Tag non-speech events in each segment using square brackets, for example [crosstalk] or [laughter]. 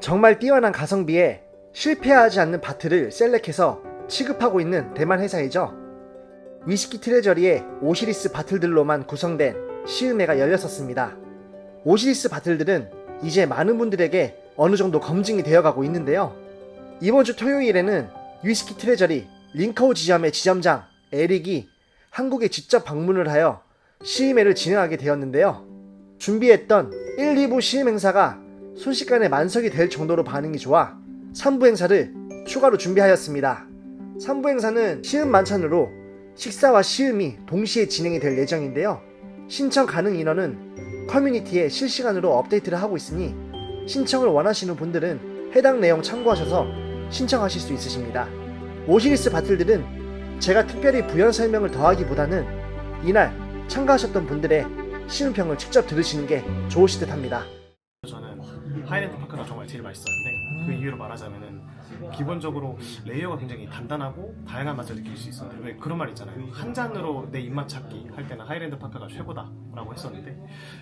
정말 뛰어난 가성비에 실패하지 않는 바트를 셀렉해서 취급하고 있는 대만 회사이죠. 위스키 트레저리의 오시리스 바틀들로만 구성된 시음회가 열렸었습니다. 오시리스 바틀들은 이제 많은 분들에게 어느 정도 검증이 되어가고 있는데요. 이번 주 토요일에는 위스키 트레저리 링커우 지점의 지점장 에릭이 한국에 직접 방문을 하여 시음회를 진행하게 되었는데요. 준비했던 1, 2부 시음 행사가 순식간에 만석이 될 정도로 반응이 좋아 3부 행사를 추가로 준비하였습니다. 3부 행사는 시음 만찬으로 식사와 시음이 동시에 진행이 될 예정인데요. 신청 가능 인원은 커뮤니티에 실시간으로 업데이트를 하고 있으니 신청을 원하시는 분들은 해당 내용 참고하셔서 신청하실 수 있으십니다. 오시리스 바틀들은 제가 특별히 부연 설명을 더하기보다는 이날 참가하셨던 분들의 시음평을 직접 들으시는 게 좋으실 듯 합니다. 하이랜드 파크가 정말 제일 맛있었는데 그 이유로 말하자면은 기본적으로 레이어가 굉장히 단단하고 다양한 맛을 느낄 수 있었는데 왜 그런 말 있잖아요. 한 잔으로 내 입맛 찾기 할 때는 하이랜드 파크가 최고다 라고 했었는데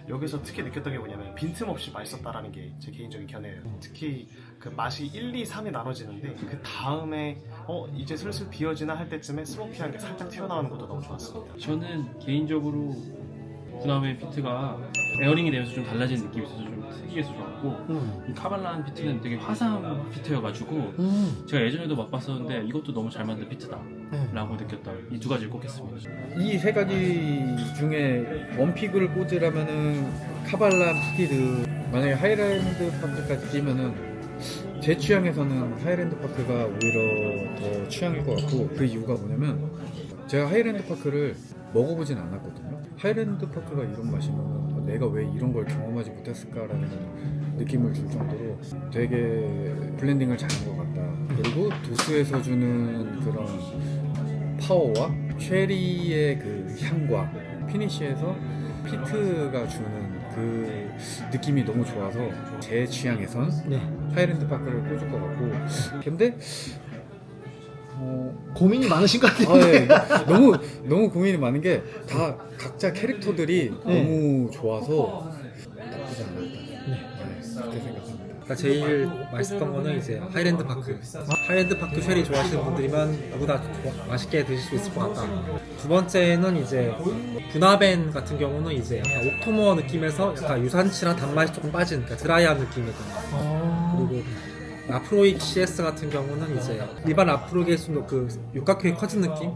여기서 특히 느꼈던 게 뭐냐면 빈틈없이 맛있었다라는 게 제 개인적인 견해예요. 특히 그 맛이 1, 2, 3이 나눠지는데 그 다음에 어 이제 슬슬 비어지나 할 때쯤에 스모키한 게 살짝 튀어나오는 것도 너무 좋았습니다. 저는 개인적으로 그다음에 비트가 에어링이 되면서 좀 달라진 느낌이 있어서 좀 특이해서 좋았고 이 카발란 비트는 되게 화사한 비트여가지고 제가 예전에도 맛봤었는데 이것도 너무 잘 만든 비트다라고 느꼈다 이 두 가지를 꼽겠습니다. 이 세 가지 중에 원픽을 꽂으라면은 카발라 피키드 만약에 하이랜드 파크까지 끼면은 제 취향에서는 하이랜드 파크가 오히려 더 취향일 것 같고 그 이유가 뭐냐면 제가 하이랜드 파크를 먹어보진 않았거든요. 하이랜드 파크가 이런 맛이면 내가 왜 이런 걸 경험하지 못했을까라는 느낌을 줄 정도로 되게 블렌딩을 잘한 것 같다. 그리고 도수에서 주는 그런 파워와 쉐리의 그 향과 피니쉬에서 피트가 주는 그 느낌이 너무 좋아서 제 취향에선 네. 하이랜드 파크를 꽂을 것 같고. 근데 어, 고민이 많으신 것 아, 예. [laughs] 너무 너무 고민이 많은 게 다 각자 캐릭터들이 네. 너무 좋아서 나쁘지 않았다. 네. 그렇게 생각합니다. 그러니까 제일 맛있었던 거는 이제 하이랜드 파크. 하이랜드 파크 쉐리 좋아하시는 분들이면 누구나 좋아- 맛있게 드실 수 있을 것 같다. 두 번째는 이제 분화벤 같은 경우는 이제 약간 옥토머 느낌에서 약간 유산치랑 단맛이 조금 빠진 그러니까 드라이한 느낌이거든요. 그리고 아프로익 CS 같은 경우는 이제 일반 아프로익에서도 그 육각형이 커진 느낌?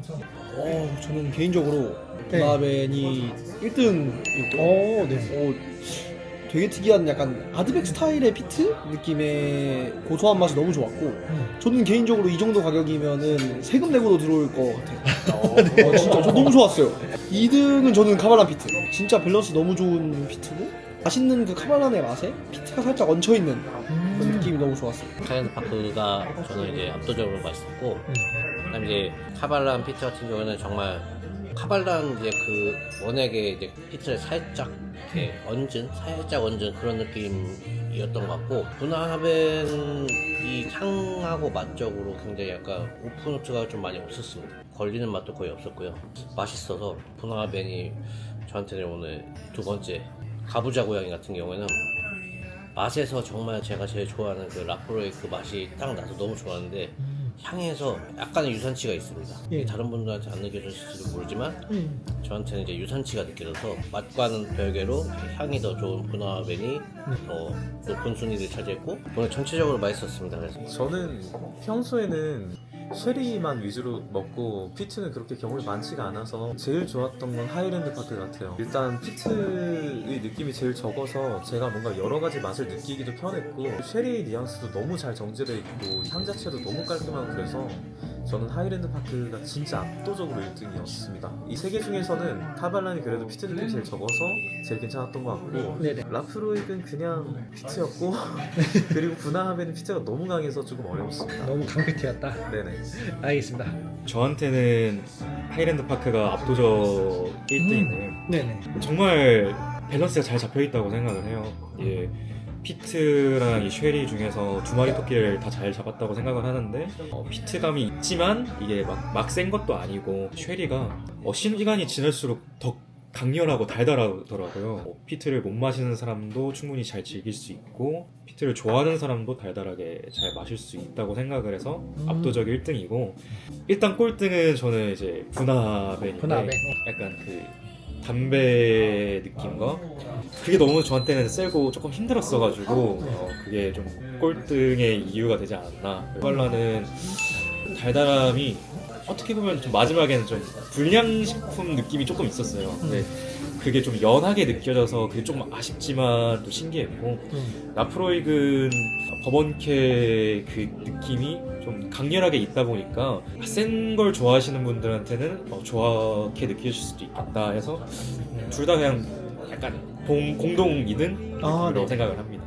어, 저는 개인적으로 네. 도나벤이 1등이었고 오, 네. 어, 되게 특이한 약간 아드백 스타일의 피트 느낌의 고소한 맛이 너무 좋았고 저는 개인적으로 이 정도 가격이면은 세금 내고도 들어올 것 같아요. [laughs] 어, 진짜 저 너무 좋았어요. 2등은 저는 카발란 피트. 진짜 밸런스 너무 좋은 피트고 맛있는 그 카발란의 맛에 피트가 살짝 얹혀 있는 그런 느낌이 너무 좋았어요. 하이랜드 파크가 저는 이제 압도적으로 맛있었고 그다음 이제 카발란 피트 같은 경우는 정말 카발란 이제 그 원액의 이제 피트를 살짝 이렇게 얹은 살짝 얹은 그런 느낌이었던 것 같고 분화벤이 향하고 맛적으로 굉장히 약간 오프노트가 좀 많이 없었습니다 걸리는 맛도 거의 없었고요 맛있어서 분화벤이 저한테는 오늘 두 번째 가부자 고양이 같은 경우에는 맛에서 정말 제가 제일 좋아하는 그 라프로의 그 맛이 딱 나서 너무 좋았는데 향에서 약간의 유산치가 있습니다. 이게 다른 분들한테 안 느껴졌을지도 모르지만 저한테는 이제 유산치가 느껴져서 맛과는 별개로 향이 더 좋은 분화벤이 더 높은 순위를 차지했고 오늘 전체적으로 맛있었습니다. 그래서 저는 평소에는 쉐리만 위주로 먹고 피트는 그렇게 경험이 많지가 않아서 제일 좋았던 건 하이랜드 파크 같아요. 일단 피트의 느낌이 제일 적어서 제가 뭔가 여러 가지 맛을 느끼기도 편했고 쉐리 의 뉘앙스도 너무 잘 정제되어 있고 향 자체도 너무 깔끔하고 그래서 저는 하이랜드 파크가 진짜 압도적으로 1등이었습니다. 이 세 개 중에서는 카발란이 그래도 피트 느낌이 제일 적어서 제일 괜찮았던 것 같고 네네. 라프로익은 그냥 피트였고 [laughs] 그리고 분화하면 피트가 너무 강해서 조금 어려웠습니다. 너무 강피트였다. 네네. 알겠습니다. 저한테는 하이랜드 파크가 압도적 1등이네요. 네네. 정말 밸런스가 잘 잡혀 있다고 생각을 해요. 예. 피트랑 이 쉐리 중에서 두 마리 토끼를 다 잘 잡았다고 생각을 하는데 어, 피트감이 있지만 이게 막 막 센 것도 아니고 쉐리가 어, 시간이 지날수록 더 강렬하고 달달하더라고요. 뭐 피트를 못 마시는 사람도 충분히 잘 즐길 수 있고 피트를 좋아하는 사람도 달달하게 잘 마실 수 있다고 생각을 해서 압도적 1등이고 일단 꼴등은 저는 이제 분화벤인데 분화벤. 약간 그 담배 느낌과 그게 너무 저한테는 세고 조금 힘들었어가지고 어, 그게 좀 꼴등의 이유가 되지 않았나. 발라는 달달함이 어떻게 보면 좀 마지막에는 좀 불량식품 느낌이 조금 있었어요. 근데 그게 좀 연하게 느껴져서 그게 조금 아쉽지만 또 신기했고 나프로익은 버번캐 그 느낌이 좀 강렬하게 있다 보니까 센 걸 좋아하시는 분들한테는 어, 좋게 느껴질 수도 있겠다 해서 둘 다 그냥 약간 공, 공동 2등으로 아, 네. 생각을 합니다.